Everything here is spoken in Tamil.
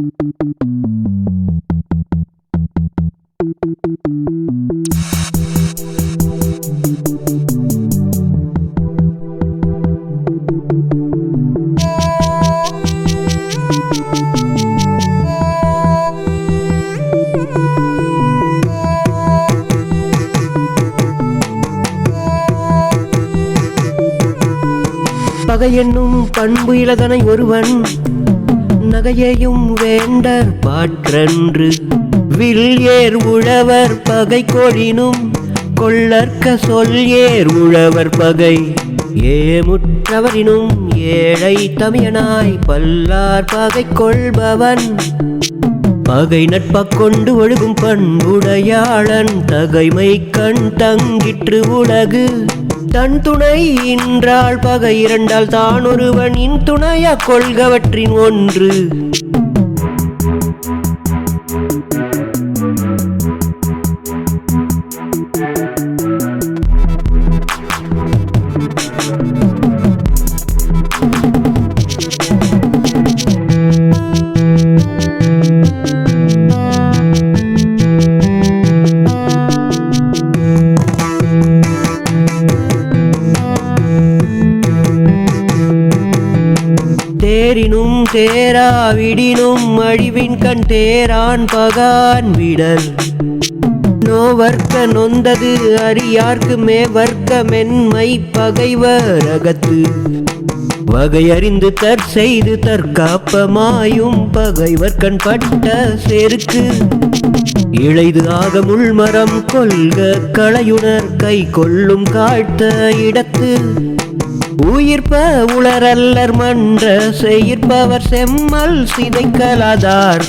பகை என்னும் பண்பு இலதனை ஒருவன். நகையையும் வேண்டர் பாற்றன்று. வில் ஏர் உழவர் பகை கொழினும் கொள்ளற்க சொல் ஏர் உழவர் பகை. ஏமுற்றவரினும் ஏழை தமியனாய் பல்லார் பகை கொள்பவன். பகை நட்பக் கொண்டு ஒழுகும் பண்புடையாளன் தகைமை கண் தங்கிற்று உலகு. தன் துணை இன்றாள் பகை இரண்டால் தான் ஒருவனின் துணையா கொள்கவற்றின் ஒன்று. தேரினும் தேராவிடினும் அழிவின் கண் தேரான் பகான் விடல். நோவர்க்க நொந்தது அறியார்க்கு மேவர்க்க மென்மை பகைவர் அகத்து வகையறிந்து தற்செய்து தற்காப்பமாயும் பகைவர்கண் பட்ட செருக்கு. இழைது ஆக முள்மரம் கொள்க களையுணர் கை கொள்ளும் காழ்த்த இடத்து. உயிர்ப்ப உளரல்லர் மன்ற செய்யிற்பவர் செம்மல் சிதைக்கலாதார்.